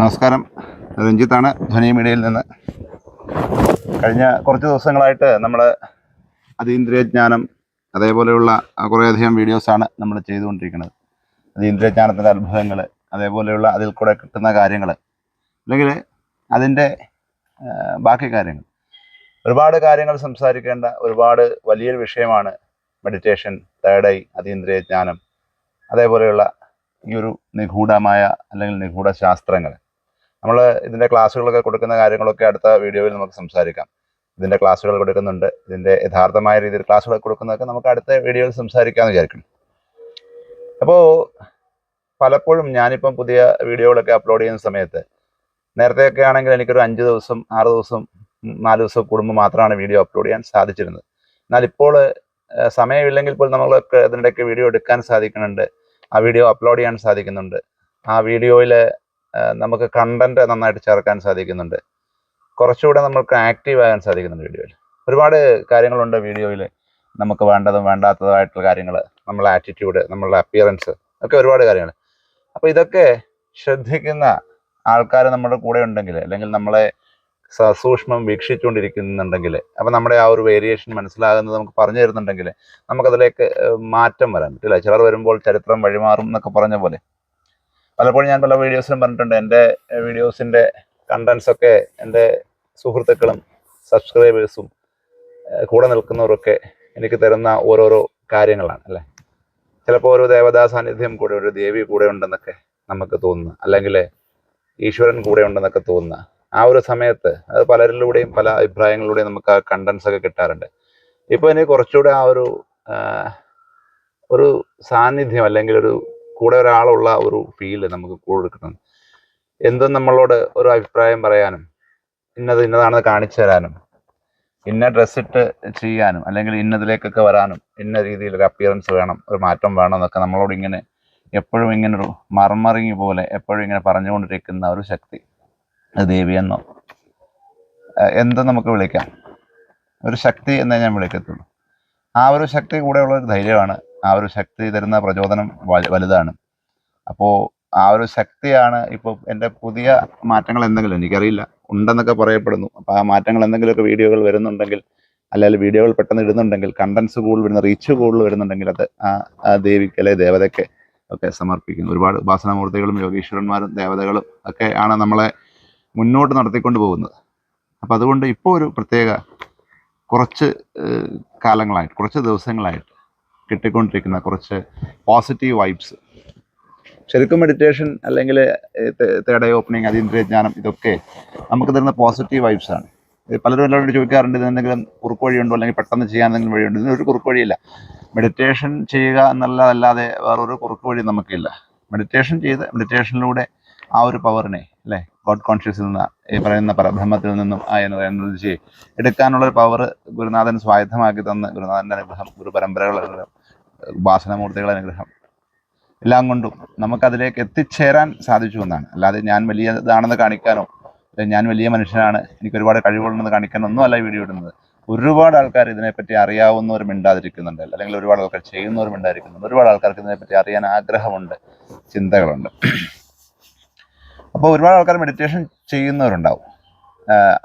നമസ്കാരം. രഞ്ജിത്താണ്. ധ്വനി മീഡിയയിൽ നിന്ന്. കഴിഞ്ഞ കുറച്ച് ദിവസങ്ങളായിട്ട് നമ്മൾ അതീന്ദ്രിയജ്ഞാനം അതേപോലെയുള്ള കുറേയധികം വീഡിയോസാണ് നമ്മൾ ചെയ്തുകൊണ്ടിരിക്കുന്നത്. അതീന്ദ്രിയജ്ഞാനത്തിന്റെ അത്ഭുതങ്ങൾ അതേപോലെയുള്ള അതിൽ കൂടെ കിട്ടുന്ന കാര്യങ്ങൾ അല്ലെങ്കിൽ അതിന്റെ ബാക്കി കാര്യങ്ങൾ. ഒരുപാട് കാര്യങ്ങൾ സംസാരിക്കേണ്ട ഒരുപാട് വലിയൊരു വിഷയമാണ് മെഡിറ്റേഷൻ തേർഡ് ഐ അതീന്ദ്രിയജ്ഞാനം അതേപോലെയുള്ള ഈ ഒരു നിഗൂഢമായ അല്ലെങ്കിൽ നിഗൂഢ ശാസ്ത്രങ്ങൾ നമ്മൾ ഇതിന്റെ ക്ലാസ്സുകളൊക്കെ കൊടുക്കുന്ന കാര്യങ്ങളൊക്കെ അടുത്ത വീഡിയോയിൽ നമുക്ക് സംസാരിക്കാം. ഇതിന്റെ ക്ലാസ്സുകൾ കൊടുക്കുന്നുണ്ട്. ഇതിന്റെ യഥാർത്ഥമായ രീതിയിൽ ക്ലാസ്സുകൾ കൊടുക്കുന്നതൊക്കെ നമുക്ക് അടുത്ത വീഡിയോയിൽ സംസാരിക്കാമെന്ന് വിചാരിക്കും അപ്പോൾ പലപ്പോഴും ഞാനിപ്പം പുതിയ വീഡിയോകളൊക്കെ അപ്ലോഡ് ചെയ്യുന്ന സമയത്ത് നേരത്തെയൊക്കെ ആണെങ്കിൽ എനിക്കൊരു അഞ്ച് ദിവസം ആറ് ദിവസം നാല് ദിവസം കൂടുമ്പോൾ മാത്രമാണ് വീഡിയോ അപ്ലോഡ് ചെയ്യാൻ സാധിച്ചിരുന്നത്. എന്നാൽ ഇപ്പോൾ സമയമില്ലെങ്കിൽ പോലും നമ്മളൊക്കെ ഇതിനിടയ്ക്ക് വീഡിയോ എടുക്കാൻ സാധിക്കുന്നുണ്ട്. ആ വീഡിയോ അപ്ലോഡ് ചെയ്യാൻ സാധിക്കുന്നുണ്ട്. ആ വീഡിയോയിൽ നമുക്ക് കണ്ടന്റ് നന്നായിട്ട് ചേർക്കാൻ സാധിക്കുന്നുണ്ട്. കുറച്ചുകൂടെ നമുക്ക് ആക്റ്റീവ് ആകാൻ സാധിക്കുന്നുണ്ട് വീഡിയോയിൽ ഒരുപാട് കാര്യങ്ങളുണ്ട് വീഡിയോയിൽ നമുക്ക് വേണ്ടതും വേണ്ടാത്തതുമായിട്ടുള്ള കാര്യങ്ങൾ നമ്മളെ ആറ്റിറ്റ്യൂഡ് നമ്മളുടെ അപ്പിയറൻസ് ഒക്കെ ഒരുപാട് കാര്യങ്ങൾ. അപ്പോൾ ഇതൊക്കെ ശ്രദ്ധിക്കുന്ന ആൾക്കാർ നമ്മുടെ കൂടെ ഉണ്ടെങ്കിൽ അല്ലെങ്കിൽ നമ്മളെ സസൂക്ഷ്മം വീക്ഷിച്ചുകൊണ്ടിരിക്കുന്നുണ്ടെങ്കിൽ അപ്പോൾ നമ്മുടെ ആ ഒരു വേരിയേഷൻ മനസ്സിലാകുന്നത് നമുക്ക് പറഞ്ഞു തരുന്നുണ്ടെങ്കിൽ നമുക്കതിലേക്ക് മാറ്റം വരാൻ പറ്റില്ല. ചിലർ വരുമ്പോൾ ചരിത്രം വഴിമാറും എന്നൊക്കെ പറഞ്ഞ പോലെ. പലപ്പോഴും ഞാൻ പല വീഡിയോസിലും പറഞ്ഞിട്ടുണ്ട്. എന്റെ വീഡിയോസിന്റെ കണ്ടൻസൊക്കെ എന്റെ സുഹൃത്തുക്കളും സബ്സ്ക്രൈബേഴ്സും കൂടെ നിൽക്കുന്നവരൊക്കെ എനിക്ക് തരുന്ന ഓരോരോ കാര്യങ്ങളാണ് അല്ലേ? ചിലപ്പോൾ ഒരു ദേവതാ സാന്നിധ്യം കൂടെ ഒരു ദേവി കൂടെ ഉണ്ടെന്നൊക്കെ നമുക്ക് തോന്നുന്നു. അല്ലെങ്കിൽ ഈശ്വരൻ കൂടെ ഉണ്ടെന്നൊക്കെ തോന്നുന്ന. ആ ഒരു സമയത്ത് അത് പലരിലൂടെയും പല അഭിപ്രായങ്ങളിലൂടെയും നമുക്ക് ആ കണ്ടൻസ് ഒക്കെ കിട്ടാറുണ്ട്. ഇപ്പോൾ എനിക്ക് കുറച്ചുകൂടെ ആ ഒരു ഒരു സാന്നിധ്യം അല്ലെങ്കിൽ ഒരു കൂടെ ഒരാളുള്ള ഒരു ഫീൽ നമുക്ക് കൂടെ കിട്ടുന്നത് എന്തും നമ്മളോട് ഒരു അഭിപ്രായം പറയാനും ഇന്നത് ഇന്നതാണെന്ന് കാണിച്ചു തരാനും ഇന്ന ഡ്രസ് ഇട്ട് ചെയ്യാനും അല്ലെങ്കിൽ ഇന്നതിലേക്കൊക്കെ വരാനും ഇന്ന രീതിയിൽ ഒരു അപ്പിയറൻസ് വേണം ഒരു മാറ്റം വേണം എന്നൊക്കെ നമ്മളോട് ഇങ്ങനെ എപ്പോഴും ഇങ്ങനെ ഒരു മർമറിങ് പോലെ എപ്പോഴും ഇങ്ങനെ പറഞ്ഞുകൊണ്ടിരിക്കുന്ന ഒരു ശക്തി ദേവി എന്നോ എന്തും നമുക്ക് വിളിക്കാം. ഒരു ശക്തി എന്നേ ഞാൻ വിളിക്കത്തുള്ളൂ. ആ ഒരു ശക്തി കൂടെയുള്ള ഒരു ധൈര്യമാണ് ആ ഒരു ശക്തി തരുന്ന പ്രചോദനം വലുതാണ്. അപ്പോൾ ആ ഒരു ശക്തിയാണ് ഇപ്പോൾ എന്റെ പുതിയ മാറ്റങ്ങൾ എന്തെങ്കിലും എനിക്കറിയില്ല. ഉണ്ടെന്നൊക്കെ പറയപ്പെടുന്നു. അപ്പോൾ ആ മാറ്റങ്ങൾ എന്തെങ്കിലുമൊക്കെ വീഡിയോകൾ വരുന്നുണ്ടെങ്കിൽ അല്ലെങ്കിൽ വീഡിയോകൾ പെട്ടെന്ന് ഇടുന്നുണ്ടെങ്കിൽ കണ്ടൻസ് കൂടുതൽ വരുന്ന റീച്ച് കൂടുതൽ വരുന്നുണ്ടെങ്കിൽ അത് ആ ദേവിക്ക് അല്ലെ ദേവതയ്ക്ക് ഒക്കെ സമർപ്പിക്കുന്നു. ഒരുപാട് ഉപാസനാമൂർത്തികളും യോഗീശ്വരന്മാരും ദേവതകളും ഒക്കെ ആണ് നമ്മളെ മുന്നോട്ട് നടത്തിക്കൊണ്ട് പോകുന്നത്. അപ്പം അതുകൊണ്ട് ഇപ്പോൾ ഒരു പ്രത്യേക കുറച്ച് കാലങ്ങളായിട്ട് കുറച്ച് ദിവസങ്ങളായിട്ട് കിട്ടിക്കൊണ്ടിരിക്കുന്ന കുറച്ച് പോസിറ്റീവ് വൈബ്സ് ശരിക്കും മെഡിറ്റേഷൻ അല്ലെങ്കിൽ തേർഡ് ഐ ഓപ്പണിങ് അതീന്ദ്രിയജ്ഞാനം ഇതൊക്കെ നമുക്ക് തരുന്ന പോസിറ്റീവ് വൈബ്സ് ആണ്. പലരും എല്ലാവരോടും ചോദിക്കാറുണ്ട് ഇതിന് എന്തെങ്കിലും കുറുക്ക് വഴിയുണ്ടോ? അല്ലെങ്കിൽ പെട്ടെന്ന് ചെയ്യാൻ എന്തെങ്കിലും വഴിയുണ്ടോ? ഇതിനൊരു കുറുക്ക് വഴിയില്ല. മെഡിറ്റേഷൻ ചെയ്യുക എന്നുള്ളതല്ലാതെ വേറൊരു കുറുക്ക് വഴി നമുക്കില്ല. മെഡിറ്റേഷൻ ചെയ്ത് മെഡിറ്റേഷനിലൂടെ ആ ഒരു പവറിനെ അല്ലേ? ഗോഡ് കോൺഷ്യസിൽ നിന്ന് ഈ പറയുന്ന പരബ്രഹ്മത്തിൽ നിന്നും ആ എനർജി എടുക്കാനുള്ള ഒരു പവർ ഗുരുനാഥൻ സ്വായത്തമാക്കി തന്ന് ഗുരുനാഥന്റെ അനുഗ്രഹം ഗുരു പരമ്പരകളുടെ അനുഗ്രഹം ഉപാസനമൂർത്തികളുടെ അനുഗ്രഹം എല്ലാം കൊണ്ടും നമുക്കതിലേക്ക് എത്തിച്ചേരാൻ സാധിച്ചു എന്നാണ്. അല്ലാതെ ഞാൻ വലിയതാണെന്ന് കാണിക്കാനോ ഞാൻ വലിയ മനുഷ്യനാണ് എനിക്ക് ഒരുപാട് കാണിക്കാനോ ഒന്നും അല്ല വീഡിയോ ഇടുന്നത്. ഒരുപാട് ആൾക്കാർ ഇതിനെപ്പറ്റി അറിയാവുന്നവർ മിണ്ടാതിരിക്കുന്നുണ്ട് അല്ലെങ്കിൽ ഒരുപാട് ആൾക്കാർ ചെയ്യുന്നവർ മിണ്ടാതിരിക്കുന്നുണ്ട്. ഒരുപാട് ആൾക്കാർക്ക് ഇതിനെപ്പറ്റി അറിയാൻ ആഗ്രഹമുണ്ട് ചിന്തകളുണ്ട്. അപ്പോൾ ഒരുപാട് ആൾക്കാർ മെഡിറ്റേഷൻ ചെയ്യുന്നവരുണ്ടാവും.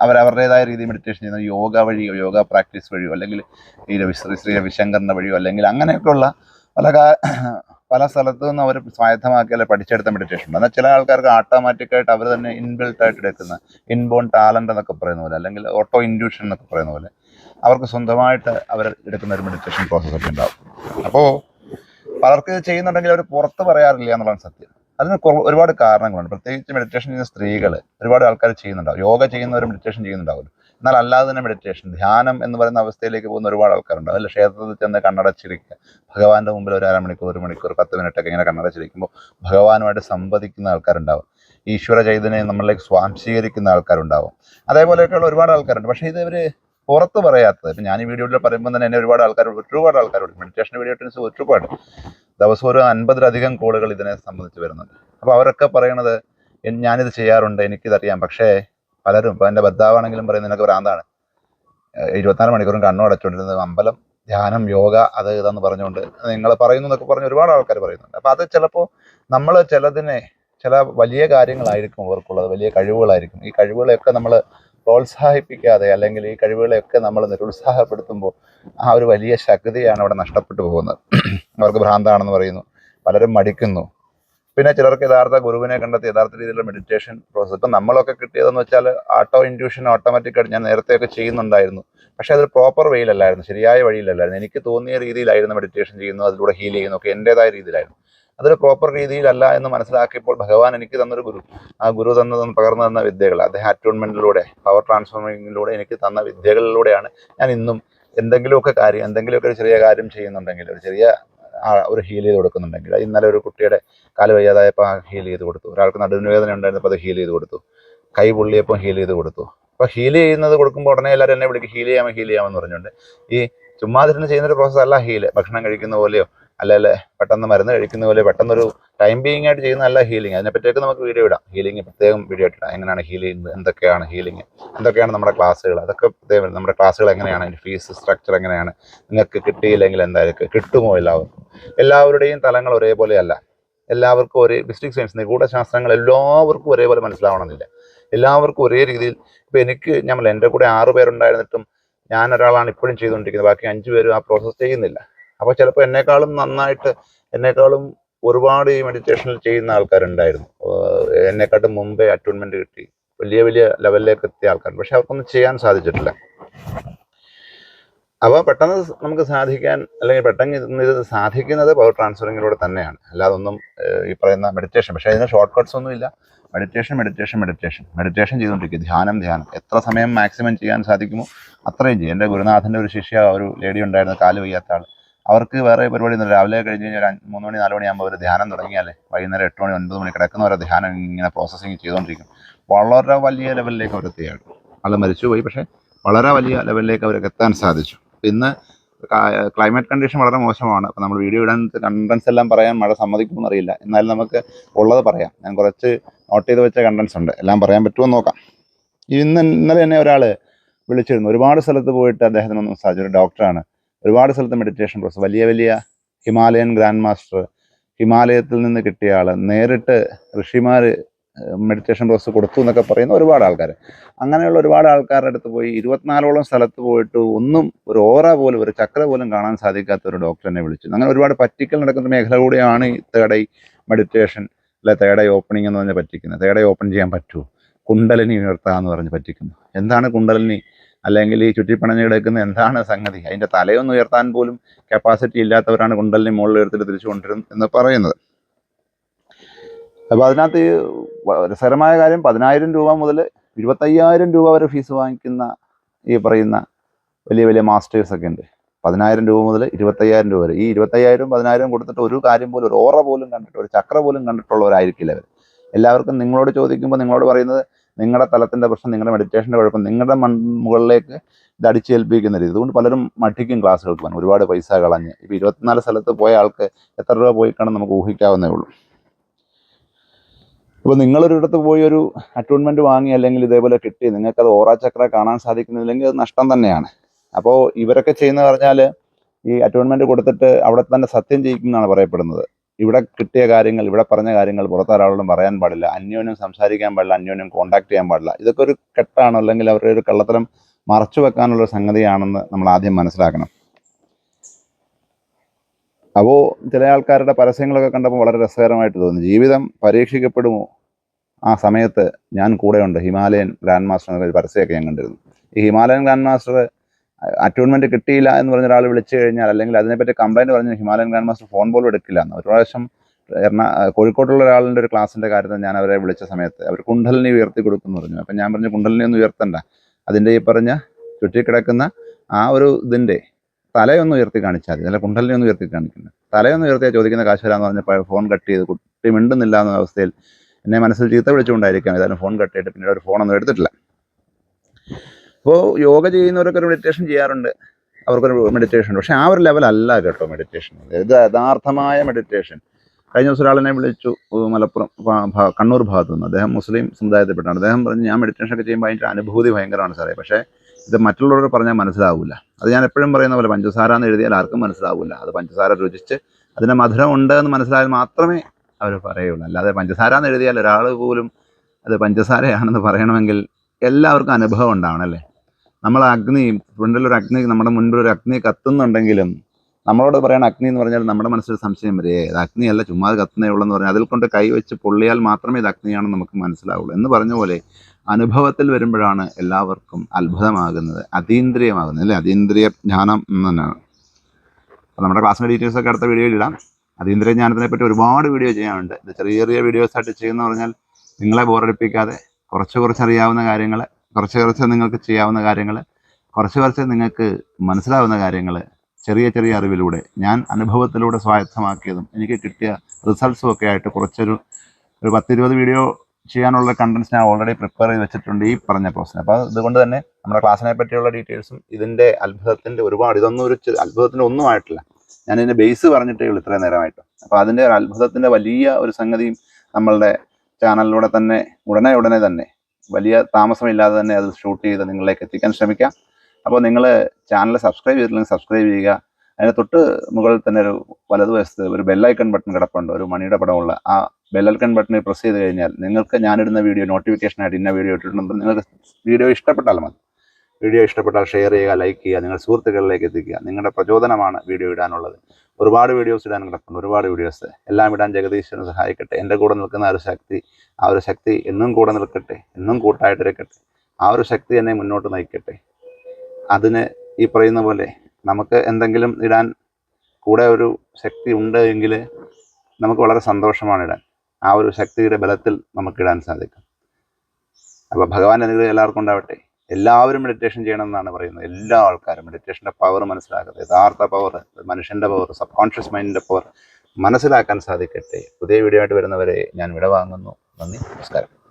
അവരുടേതായ രീതിയിൽ മെഡിറ്റേഷൻ ചെയ്യുന്ന യോഗ വഴിയോ യോഗ പ്രാക്ടീസ് വഴിയോ അല്ലെങ്കിൽ ഈ രവി ശ്രീ ശ്രീ രവിശങ്കറിന്റെ വഴിയോ അല്ലെങ്കിൽ അങ്ങനെയൊക്കെയുള്ള പല പല സ്ഥലത്തു അവർ സ്വായത്തമാക്കി പഠിച്ചെടുത്ത മെഡിറ്റേഷൻ ഉണ്ട്. എന്നാൽ ചില ആൾക്കാർക്ക് ഓട്ടോമാറ്റിക്കായിട്ട് അവർ തന്നെ ഇൻബിൽട്ട് ആയിട്ട് എടുക്കുന്ന ഇൻബോൺ ടാലന്റ് എന്നൊക്കെ പറയുന്ന പോലെ അല്ലെങ്കിൽ ഓട്ടോ ഇൻഡ്യൂഷൻ എന്നൊക്കെ പറയുന്ന പോലെ അവർക്ക് സ്വന്തമായിട്ട് അവർ എടുക്കുന്ന ഒരു മെഡിറ്റേഷൻ പ്രോസസ്സൊക്കെ ഉണ്ടാവും. അപ്പോൾ പലർക്കും ഇത് ചെയ്യുന്നുണ്ടെങ്കിൽ അവർ പുറത്ത് പറയാറില്ല എന്നുള്ളതാണ് സത്യം. അതിന് ഒരുപാട് കാരണങ്ങളുണ്ട്. പ്രത്യേകിച്ച് മെഡിറ്റേഷൻ ചെയ്യുന്ന സ്ത്രീകൾ ഒരുപാട് ആൾക്കാർ ചെയ്യുന്നുണ്ടാവും. യോഗ ചെയ്യുന്നവർ മെഡിറ്റേഷൻ ചെയ്യുന്നുണ്ടാവുമല്ലോ. എന്നാൽ അല്ലാതെ തന്നെ മെഡിറ്റേഷൻ ധ്യാനം എന്ന് പറയുന്ന അവസ്ഥയിലേക്ക് പോകുന്ന ഒരുപാട് ആൾക്കാരുണ്ട്. അതിൽ ക്ഷേത്രത്തിൽ ചെന്ന് കണ്ണടച്ചിരിക്കുക. ഭഗവാന്റെ മുമ്പിൽ ഒരു അരമണിക്കൂർ ഒരു മണിക്കൂർ പത്ത് മിനിറ്റ് ഒക്കെ ഇങ്ങനെ കണ്ണടച്ചിരിക്കുമ്പോൾ ഭഗവാനുമായിട്ട് സംവദിക്കുന്ന ആൾക്കാരുണ്ടാവും. ഈശ്വര ചൈതന്യം നമ്മളിലേക്ക് സ്വാംശീകരിക്കുന്ന ആൾക്കാരുണ്ടാവും. അതേപോലെയൊക്കെയുള്ള ഒരുപാട് ആൾക്കാരുണ്ട്. പക്ഷേ ഇത് ഇവർ പുറത്ത് പറയാത്തത്. ഇപ്പം ഞാൻ ഈ വീഡിയോയിൽ പറയുമ്പോൾ തന്നെ എന്നെ ഒരുപാട് ആൾക്കാർ ഒരുപാട് ആൾക്കാരോട് മെഡിറ്റേഷൻ വീഡിയോ ടെൻസ് ഒരുപാട്. ദിവസം ഒരു അൻപതിലധികം കോളുകൾ ഇതിനെ സംബന്ധിച്ച് വരുന്നുണ്ട്. അപ്പോൾ അവരൊക്കെ പറയണത് "എൻ- ഞാനിത് ചെയ്യാറുണ്ട് എനിക്കിതറിയാം. പക്ഷേ പലരും ഇപ്പോൾ എന്റെ ഭർത്താവാണെങ്കിലും പറയുന്നത് നിനക്ക് ഭ്രാന്താണ്. ഇരുപത്തിനാല് മണിക്കൂറും കണ്ണു അടച്ചുകൊണ്ടിരുന്നത് അമ്പലം ധ്യാനം യോഗ അത് ഇതെന്ന് പറഞ്ഞുകൊണ്ട് നിങ്ങൾ പറയുന്നു എന്നൊക്കെ പറഞ്ഞ് ഒരുപാട് ആൾക്കാർ പറയുന്നുണ്ട്. അപ്പോൾ അത് ചിലപ്പോൾ നമ്മൾ ചിലതിനെ ചില വലിയ കാര്യങ്ങളായിരിക്കും അവർക്കുള്ളത് വലിയ കഴിവുകളായിരിക്കും. ഈ കഴിവുകളെയൊക്കെ നമ്മൾ പ്രോത്സാഹിപ്പിക്കാതെ അല്ലെങ്കിൽ ഈ കഴിവുകളെയൊക്കെ നമ്മൾ നിരുത്സാഹപ്പെടുത്തുമ്പോൾ ആ ഒരു വലിയ ശക്തിയാണ് അവിടെ നഷ്ടപ്പെട്ടു പോകുന്നത്. അവർക്ക് ഭ്രാന്താണെന്ന് പറയുന്നു. പലരും മടിക്കുന്നു. പിന്നെ ചിലർക്ക് യഥാർത്ഥ ഗുരുവിനെ കണ്ടെത്തി യഥാർത്ഥ രീതിയിലുള്ള മെഡിറ്റേഷൻ പ്രോസസ്സ് ഇപ്പം നമ്മളൊക്കെ കിട്ടിയതെന്ന് വെച്ചാൽ ഓട്ടോ ഇൻഡ്യൂഷൻ ഓട്ടോമാറ്റിക്കായിട്ട് ഞാൻ നേരത്തെയൊക്കെ ചെയ്യുന്നുണ്ടായിരുന്നു. പക്ഷേ അതൊരു പ്രോപ്പർ വേയിലല്ലായിരുന്നു ശരിയായ വഴിയിലല്ലായിരുന്നു. എനിക്ക് തോന്നിയ രീതിയിലായിരുന്നു മെഡിറ്റേഷൻ ചെയ്യുന്നു അതിലൂടെ ഹീൽ ചെയ്യുന്നു ഒക്കെ എന്റെതായ രീതിയിലായിരുന്നു. അതൊരു പ്രോപ്പർ രീതിയിലല്ല എന്ന് മനസ്സിലാക്കിയപ്പോൾ ഭഗവാൻ എനിക്ക് തന്നൊരു ഗുരു. ആ ഗുരു തന്ന പകർന്നു തന്ന വിദ്യകൾ അദ്ദേഹം അറ്റ്യൂൺമെന്റിലൂടെ പവർ ട്രാൻസ്ഫോർമിങ്ങിലൂടെ എനിക്ക് തന്ന വിദ്യകളിലൂടെയാണ് ഞാൻ ഇന്നും എന്തെങ്കിലുമൊക്കെ കാര്യം എന്തെങ്കിലുമൊക്കെ ഒരു ചെറിയ കാര്യം ചെയ്യുന്നുണ്ടെങ്കിൽ ഒരു ചെറിയ ഒരു ഹീൽ ചെയ്ത് കൊടുക്കുന്നുണ്ടെങ്കിൽ ഇന്നലെ ഒരു കുട്ടിയുടെ കാൽ വയ്യാതായപ്പോൾ ഹീൽ ചെയ്ത് കൊടുത്തു. ഒരാൾക്ക് നടുവിന് വേദന ഉണ്ടായിരുന്നപ്പോൾ അത് ഹീൽ ചെയ്ത് കൊടുത്തു. കൈ പൊള്ളിയപ്പോൾ ഹീൽ ചെയ്ത് കൊടുത്തു. അപ്പോൾ ഹീൽ ചെയ്യുന്നത് കൊടുക്കുമ്പോൾ ഉടനെ എല്ലാവരും എന്നെ വിളിക്കും ഹീൽ ചെയ്യാമോ? ഹീൽ ചെയ്യാമെന്ന് പറഞ്ഞുകൊണ്ട് ഈ ചുമ്മാതിരുന്ന് ചെയ്യുന്നൊരു പ്രോസസ്സല്ല ഹീൽ ഭക്ഷണം കഴിക്കുന്ന പോലെയോ അല്ലെങ്കിൽ പെട്ടെന്ന് മരുന്ന് കഴിക്കുന്ന പോലെ പെട്ടെന്നൊരു ടൈം ബീയിങ് ആയിട്ട് ചെയ്യുന്ന ചെയ്യുന്നതല്ല ഹീലിംഗ് അതിനെപ്പറ്റിയൊക്കെ നമുക്ക് വീഡിയോ ഇടാം. ഹീലിംഗ് പ്രത്യേകം വീഡിയോ ഇട്ടിടാം എങ്ങനെയാണ് ഹീൽ ചെയ്യുന്നത്? എന്തൊക്കെയാണ് ഹീലിംഗ് എന്തൊക്കെയാണ് നമ്മുടെ ക്ലാസ്സുകൾ അതൊക്കെ പ്രത്യേകം നമ്മുടെ ക്ലാസ്സുകൾ എങ്ങനെയാണ്? അതിന്റെ ഫീസ് സ്ട്രക്ചർ എങ്ങനെയാണ്? നിങ്ങൾക്ക് കിട്ടിയില്ലെങ്കിൽ എന്തായാലും കിട്ടുമോ എല്ലാവർക്കും? എല്ലാവരുടെയും തലങ്ങൾ ഒരേപോലെയല്ല. എല്ലാവർക്കും ഒരേ ഡിസ്ട്രിക്ട് സയൻസ് നിഗൂഢശാസ്ത്രങ്ങൾ എല്ലാവർക്കും ഒരേപോലെ മനസ്സിലാവണമെന്നില്ല. എല്ലാവർക്കും ഒരേ രീതിയിൽ ഇപ്പം എനിക്ക് ഞാൻ എന്റെ കൂടെ ആറ് പേരുണ്ടായിരുന്നിട്ടും ഞാൻ ഇപ്പോഴും ചെയ്തുകൊണ്ടിരിക്കുന്നത്. ബാക്കി അഞ്ച് പേരും ആ പ്രോസസ്സ് ചെയ്യുന്നില്ല. അപ്പോൾ ചിലപ്പോൾ എന്നെക്കാളും നന്നായിട്ട് എന്നെക്കാളും ഒരുപാട് ഈ മെഡിറ്റേഷനിൽ ചെയ്യുന്ന ആൾക്കാരുണ്ടായിരുന്നു. എന്നെക്കാട്ടും മുമ്പേ അറ്റൂൺമെന്റ് കിട്ടി. വലിയ വലിയ ലെവലിലേക്ക് എത്തിയ ആൾക്കാർ പക്ഷെ അവർക്കൊന്നും ചെയ്യാൻ സാധിച്ചിട്ടില്ല. അപ്പോൾ പെട്ടെന്ന് നമുക്ക് സാധിക്കാൻ അല്ലെങ്കിൽ പെട്ടെന്ന് ഇത് സാധിക്കുന്നത് പവർ ട്രാൻസ്ഫറിങ്ങിലൂടെ തന്നെയാണ്. അല്ലാതെ ഒന്നും ഈ പറയുന്ന മെഡിറ്റേഷൻ പക്ഷേ അതിന് ഷോർട്ട് കട്ട്സ് ഒന്നും ഇല്ല. മെഡിറ്റേഷൻ മെഡിറ്റേഷൻ മെഡിറ്റേഷൻ മെഡിറ്റേഷൻ ചെയ്തുകൊണ്ടിരിക്കുക. ധ്യാനം ധ്യാനം. എത്ര സമയം മാക്സിമം ചെയ്യാൻ സാധിക്കുമോ അത്രയും ചെയ്യും. എന്റെ ഗുരുനാഥന്റെ ഒരു ശിഷ്യ ഒരു ലേഡി ഉണ്ടായിരുന്നു കാൽ വയ്യാത്ത ആൾ അവർക്ക് വേറെ പരിപാടി ഒന്നും രാവിലെ കഴിഞ്ഞ് കഴിഞ്ഞാൽ ഒരു മൂന്ന് മണി നാല് മണിയാകുമ്പോൾ അവർ ധ്യാനം തുടങ്ങിയാലേ വൈകുന്നേരം എട്ട് മണി ഒൻപത് മണി കിടക്കുന്നവരെ ധ്യാനം ഇങ്ങനെ പ്രോസസ്സിങ് ചെയ്തുകൊണ്ടിരിക്കും. വളരെ വലിയ ലെവലിലേക്ക് അവർ എത്തിയാണ്. ആൾ മരിച്ചുപോയി പക്ഷേ വളരെ വലിയ ലെവലിലേക്ക് അവർക്ക് എത്താൻ സാധിച്ചു. ഇന്ന് ക്ലൈമറ്റ് കണ്ടീഷൻ വളരെ മോശമാണ്. അപ്പോൾ നമ്മൾ വീഡിയോ ഇടാൻ കണ്ടൻസ് എല്ലാം പറയാൻ മഴ സമ്മതിക്കുമെന്ന് അറിയില്ല. എന്നാലും നമുക്ക് ഉള്ളത് പറയാം. ഞാൻ കുറച്ച് നോട്ട് ചെയ്ത് വെച്ച കണ്ടൻസ് ഉണ്ട്. എല്ലാം പറയാൻ പറ്റുമോ നോക്കാം. ഇന്ന് ഇന്നലെ തന്നെ ഒരാൾ വിളിച്ചിരുന്നു. ഒരുപാട് സ്ഥലത്ത് പോയിട്ട് അദ്ദേഹത്തിനൊന്നും സാധിച്ചു ഒരു ഡോക്ടറാണ് ഒരുപാട് സ്ഥലത്ത് മെഡിറ്റേഷൻ പ്രോസസ് വലിയ വലിയ ഹിമാലയൻ ഗ്രാൻഡ് മാസ്റ്റർ ഹിമാലയത്തിൽ നിന്ന് കിട്ടിയ ആൾ നേരിട്ട് ഋഷിമാർ മെഡിറ്റേഷൻ പ്രോസസ് കൊടുത്തു എന്നൊക്കെ പറയുന്ന ഒരുപാട് ആൾക്കാർ അങ്ങനെയുള്ള ഒരുപാട് ആൾക്കാരുടെ അടുത്ത് പോയി ഇരുപത്തിനാലോളം സ്ഥലത്ത് പോയിട്ട് ഒന്നും ഒരു ഓറ പോലും ഒരു ചക്ര പോലും കാണാൻ സാധിക്കാത്ത ഒരു ഡോക്ടറിനെ വിളിച്ചു. അങ്ങനെ ഒരുപാട് പറ്റിക്കൽ നടക്കുന്ന മേഖല കൂടിയാണ് ഈ തേടൈ മെഡിറ്റേഷൻ അല്ലെ തേടൈ ഓപ്പണിംഗ് എന്ന് പറഞ്ഞാൽ പറ്റിക്കുന്നത്. തേടൈ ഓപ്പൺ ചെയ്യാൻ പറ്റുമോ കുണ്ടലിനി ഉയർത്താന്ന് പറഞ്ഞ് പറ്റിക്കുന്നു. എന്താണ് കുണ്ടലിനി? അല്ലെങ്കിൽ ഈ ചുറ്റിപ്പണഞ്ഞ് കിടക്കുന്ന എന്താണ് സംഗതി? അതിന്റെ തലയൊന്നും ഉയർത്താൻ പോലും കപ്പാസിറ്റി ഇല്ലാത്തവരാണ് കുണ്ടലിന് മുകളിൽ ഉയർത്തിട്ട് തിരിച്ചു കൊണ്ടുവരും എന്ന് പറയുന്നത്. അപ്പോൾ അതിനകത്ത് രസകരമായ കാര്യം പതിനായിരം രൂപ മുതൽ ഇരുപത്തയ്യായിരം രൂപ വരെ ഫീസ് വാങ്ങിക്കുന്ന ഈ പറയുന്ന വലിയ വലിയ മാസ്റ്റേഴ്സൊക്കെ ഉണ്ട്. പതിനായിരം രൂപ മുതൽ ഇരുപത്തയ്യായിരം രൂപ വരെ. ഈ ഇരുപത്തയ്യായിരം പതിനായിരം കൊടുത്തിട്ട് ഒരു കാര്യം പോലും ഒരു ഓറ പോലും കണ്ടിട്ട് ഒരു ചക്ര പോലും കണ്ടിട്ടുള്ളവരായിരിക്കില്ല അവർ എല്ലാവർക്കും നിങ്ങളോട് ചോദിക്കുമ്പോൾ നിങ്ങളോട് പറയുന്നത് നിങ്ങളുടെ തലത്തിന്റെ പ്രശ്നം നിങ്ങളുടെ മെഡിറ്റേഷന്റെ കുഴപ്പം നിങ്ങളുടെ മുകളിലേക്ക് ഇത് അടിച്ചേൽപ്പിക്കുന്ന രീതി. അതുകൊണ്ട് പലരും മഠിക്കും ക്ലാസ്സുകൾക്ക് പോകാൻ. ഒരുപാട് പൈസ കളഞ്ഞ്. ഇപ്പോൾ ഇരുപത്തിനാല് സ്ഥലത്ത് പോയ ആൾക്ക് എത്ര രൂപ പോയി നമുക്ക് ഊഹിക്കാവുന്നേ ഉള്ളൂ. ഇപ്പോൾ നിങ്ങളൊരിടത്ത് പോയി ഒരു അറ്റോൺമെന്റ് വാങ്ങി അല്ലെങ്കിൽ ഇതേപോലെ കിട്ടി. നിങ്ങൾക്കത് ഓറാ ചക്ര കാണാൻ സാധിക്കുന്നില്ലെങ്കിൽ അത് നഷ്ടം തന്നെയാണ്. അപ്പോൾ ഇവരൊക്കെ ചെയ്യുന്ന പറഞ്ഞാൽ ഈ അറ്റോൺമെന്റ് കൊടുത്തിട്ട് അവിടെ തന്നെ സത്യം ചെയ്യിക്കുന്നതാണ് പറയപ്പെടുന്നത്. ഇവിടെ കിട്ടിയ കാര്യങ്ങൾ ഇവിടെ പറഞ്ഞ കാര്യങ്ങൾ പുറത്തൊരാളോടും പറയാൻ പാടില്ല. അന്യോന്യം സംസാരിക്കാൻ പാടില്ല അന്യോന്യം കോണ്ടാക്ട് ചെയ്യാൻ പാടില്ല. ഇതൊക്കെ ഒരു കെട്ടാണ്? അല്ലെങ്കിൽ അവരുടെ ഒരു കള്ളത്തരം മറച്ചു വെക്കാനുള്ള സംഗതിയാണെന്ന് നമ്മൾ ആദ്യം മനസ്സിലാക്കണം. അപ്പോൾ ചില ആൾക്കാരുടെ പരസ്യങ്ങളൊക്കെ കണ്ടപ്പോൾ വളരെ രസകരമായിട്ട് തോന്നി. ജീവിതം പരീക്ഷിക്കപ്പെടുമോ? ആ സമയത്ത് ഞാൻ കൂടെയുണ്ട്. ഹിമാലയൻ ഗ്രാൻഡ് മാസ്റ്റർ എന്നൊരു പരസ്യമൊക്കെ ഞാൻ കണ്ടിരുന്നു. ഈ ഹിമാലയൻ ഗ്രാൻഡ് മാസ്റ്റർ അറ്റൂൺമെന്റ് കിട്ടിയില്ല എന്ന് പറഞ്ഞ ഒരാൾ വിളിച്ചു കഴിഞ്ഞാൽ അല്ലെങ്കിൽ അതിനെപ്പറ്റി കംപ്ലൈന്റ് പറഞ്ഞ് ഹിമാലയൻ ഗ്രാൻഡ് മാസ്റ്റർ ഫോൺ പോലും എടുക്കില്ല. എന്ന് ഒരു പ്രാവശ്യം എറണാ കോഴിക്കോട്ടുള്ള ഒരാളുടെ ഒരു ക്ലാസ്സിന്റെ കാര്യത്തിൽ ഞാൻ അവരെ വിളിച്ച സമയത്ത് അവർ കുണ്ടലിനി ഉയർത്തി കൊടുക്കുന്നു പറഞ്ഞു. അപ്പം ഞാൻ പറഞ്ഞു കുണ്ടലിനി ഒന്നും ഉയർത്തണ്ട. അതിന്റെ ഈ പറഞ്ഞ ചുറ്റിക്കിടക്കുന്ന ആ ഒരു ഇതിന്റെ തലയൊന്ന് ഉയർത്തി കാണിച്ചാൽ മതി. അല്ല കുണ്ടലിനെ ഒന്ന് ഉയർത്തി കാണിക്കുന്നത് തലയൊന്ന് ഉയർത്തിയാൽ ചോദിക്കുന്ന കാശ് പറഞ്ഞപ്പോൾ ഫോൺ കട്ട് ചെയ്ത് കുട്ടി മിണ്ടുന്നില്ല എന്ന അവസ്ഥയിൽ എന്നെ മനസ്സിൽ ചീത്ത വിളിച്ചുകൊണ്ടായിരിക്കാം. ഏതായാലും ഫോൺ കട്ട് ചെയ്തിട്ട് പിന്നീട് ഒരു ഫോണൊന്നും എടുത്തിട്ടില്ല. അപ്പോൾ യോഗ ചെയ്യുന്നവരൊക്കെ ഒരു മെഡിറ്റേഷൻ ചെയ്യാറുണ്ട്. അവർക്കൊരു മെഡിറ്റേഷൻ ഉണ്ട്. പക്ഷേ ആ ഒരു ലെവലല്ല കേട്ടോ മെഡിറ്റേഷൻ ഇത് യഥാർത്ഥമായ മെഡിറ്റേഷൻ കഴിഞ്ഞ ദിവസം ഒരാളെന്നെ വിളിച്ചു മലപ്പുറം കണ്ണൂർ ഭാഗത്തു നിന്ന്. അദ്ദേഹം മുസ്ലിം സമുദായത്തിൽപ്പെട്ടാണ്. അദ്ദേഹം പറഞ്ഞു ഞാൻ മെഡിറ്റേഷൻ ഒക്കെ ചെയ്യുമ്പോൾ അതിന്റെ അനുഭൂതി ഭയങ്കരമാണ് സാറേ. പക്ഷേ ഇത് മറ്റുള്ളവരോട് പറഞ്ഞാൽ മനസ്സിലാവില്ല അത് ഞാൻ എപ്പോഴും പറയുന്ന പോലെ പഞ്ചസാര എന്ന് എഴുതിയാൽ ആർക്കും മനസ്സിലാവില്ല അത് പഞ്ചസാര രുചിച്ച് അതിന്റെ മധുരം ഉണ്ട് എന്ന് മനസ്സിലായാൽ മാത്രമേ അവർ പറയുള്ളൂ. അല്ലാതെ പഞ്ചസാര എന്ന് എഴുതിയാൽ ഒരാൾ പോലും അത് പഞ്ചസാരയാണെന്ന് പറയണമെങ്കിൽ എല്ലാവർക്കും അനുഭവം ഉണ്ടാവണം അല്ലേ നമ്മൾ അഗ്നി ഫ്രണ്ടിൽ ഒരു അഗ്നി നമ്മുടെ മുൻപിൽ ഒരു അഗ്നി കത്തുന്നുണ്ടെങ്കിലും നമ്മളോട് പറയുന്ന അഗ്നി എന്ന് പറഞ്ഞാൽ നമ്മുടെ മനസ്സിൽ സംശയം വരെ ഇത് അഗ്നിയല്ല ചുമ്മാ കത്തുന്നേ ഉള്ളൂ എന്ന് പറഞ്ഞാൽ അതിൽ കൊണ്ട് കൈവച്ച് പൊള്ളിയാൽ മാത്രമേ ഇത് അഗ്നിയാണെന്ന് നമുക്ക് മനസ്സിലാവുള്ളൂ എന്ന് പറഞ്ഞ പോലെ അനുഭവത്തിൽ വരുമ്പോഴാണ് എല്ലാവർക്കും അത്ഭുതമാകുന്നത് അതീന്ദ്രിയമാകുന്നത് അല്ലേ? അതീന്ദ്രിയ ജ്ഞാനം എന്ന് തന്നെയാണ്. നമ്മുടെ ക്ലാസ്സിന്റെ ഡീറ്റെയിൽസ് ഒക്കെ അടുത്ത വീഡിയോയിൽ ഇടാം. അതീന്ദ്രിയ ജ്ഞാനത്തിനെ പറ്റി ഒരുപാട് വീഡിയോ ചെയ്യാനുണ്ട്. ഇത് ചെറിയ ചെറിയ വീഡിയോസ് ആയിട്ട് ചെയ്യുന്ന പറഞ്ഞാൽ നിങ്ങളെ ബോറടിപ്പിക്കാതെ കുറച്ച് കുറച്ച് അറിയാവുന്ന കാര്യങ്ങൾ കുറച്ച് കുറച്ച് നിങ്ങൾക്ക് ചെയ്യാവുന്ന കാര്യങ്ങൾ കുറച്ച് കുറച്ച് നിങ്ങൾക്ക് മനസ്സിലാവുന്ന കാര്യങ്ങൾ ചെറിയ ചെറിയ അറിവിലൂടെ ഞാൻ അനുഭവത്തിലൂടെ സ്വായത്തമാക്കിയതും എനിക്ക് കിട്ടിയ റിസൾട്ട്സും ഒക്കെ ആയിട്ട് കുറച്ചൊരു ഒരു പത്തിരുപത് വീഡിയോ ചെയ്യാനുള്ള കണ്ടൻസ് ഞാൻ ഓൾറെഡി പ്രിപ്പയർ ചെയ്ത് വെച്ചിട്ടുണ്ട് ഈ പറഞ്ഞ പ്രോസസ്സിന് അപ്പോൾ അതുകൊണ്ട് തന്നെ നമ്മുടെ ക്ലാസ്സിനെ പറ്റിയുള്ള ഡീറ്റെയിൽസും ഇതിന്റെ അത്ഭുതത്തിന്റെ ഒരുപാട് ഇതൊന്നും ഒരു അത്ഭുതത്തിന്റെ ഒന്നും ആയിട്ടില്ല. ഞാൻ ഇതിന്റെ ബേസ് പറഞ്ഞിട്ടേ ഉള്ളൂ ഇത്രയും നേരമായിട്ട് അപ്പോൾ അതിന്റെ ഒരു അത്ഭുതത്തിന്റെ വലിയ ഒരു സംഗതിയും നമ്മളുടെ ചാനലിലൂടെ തന്നെ ഉടനെ ഉടനെ തന്നെ വലിയ താമസമില്ലാതെ തന്നെ അത് ഷൂട്ട് ചെയ്ത് നിങ്ങളിലേക്ക് എത്തിക്കാൻ ശ്രമിക്കാം. അപ്പോൾ നിങ്ങൾ ചാനൽ സബ്സ്ക്രൈബ് ചെയ്തില്ലെങ്കിൽ സബ്സ്ക്രൈബ് ചെയ്യുക. അതിന് തൊട്ട് മുകളിൽ തന്നെ ഒരു വലതുവശത്ത് ഒരു ബെല്ലൈക്കൺ ബട്ടൺ കിടപ്പുണ്ട്. ഒരു മണിയുടെ പടമുള്ള ആ ബെല്ലൈക്കൺ ബട്ടണിൽ പ്രസ് ചെയ്ത് കഴിഞ്ഞാൽ നിങ്ങൾക്ക് ഞാനിടുന്ന വീഡിയോ നോട്ടിഫിക്കേഷൻ ആയിട്ട് ഇന്ന വീഡിയോ ഇട്ടിട്ടുണ്ടെങ്കിൽ നിങ്ങൾക്ക് വീഡിയോ ഇഷ്ടപ്പെട്ടാൽ മതി. വീഡിയോ ഇഷ്ടപ്പെട്ടാൽ ഷെയർ ചെയ്യുക ലൈക്ക് ചെയ്യുക നിങ്ങളുടെ സുഹൃത്തുക്കളിലേക്ക് എത്തിക്കുക. നിങ്ങളുടെ പ്രചോദനമാണ് വീഡിയോ ഇടാനുള്ളത്. ഒരുപാട് വീഡിയോസ് ഇടാൻ കിടപ്പുണ്ട് ഒരുപാട് വീഡിയോസ് എല്ലാം ഇടാൻ ജഗദീശ്വരൻ സഹായിക്കട്ടെ. എന്റെ കൂടെ നിൽക്കുന്ന ഒരു ശക്തി ആ ഒരു ശക്തി എന്നും കൂടെ നിൽക്കട്ടെ എന്നും കൂട്ടായിട്ടിരിക്കട്ടെ. ആ ഒരു ശക്തി എന്നെ മുന്നോട്ട് നയിക്കട്ടെ. അതിന് ഈ പറയുന്ന പോലെ നമുക്ക് എന്തെങ്കിലും ഇടാൻ കൂടെ ഒരു ശക്തി ഉണ്ട് എങ്കിൽ നമുക്ക് വളരെ സന്തോഷമാണ് ഇടാൻ. ആ ഒരു ശക്തിയുടെ ബലത്തിൽ നമുക്ക് ഇടാൻ സാധിക്കും. അപ്പോൾ ഭഗവാൻ അനുഗ്രഹം എല്ലാവർക്കും ഉണ്ടാവട്ടെ. എല്ലാവരും മെഡിറ്റേഷൻ ചെയ്യണം എന്നാണ് പറയുന്നത്. എല്ലാ ആൾക്കാരും മെഡിറ്റേഷന്റെ പവർ മനസ്സിലാക്കട്ടെ. യഥാർത്ഥ പവർ മനുഷ്യന്റെ പവർ സബ് കോൺഷ്യസ് മൈൻഡിന്റെ പവർ മനസ്സിലാക്കാൻ സാധിക്കട്ടെ. പുതിയ വീഡിയോ ആയിട്ട് വരുന്നവരെ ഞാൻ വിടവാങ്ങുന്നു. നന്ദി. നമസ്കാരം.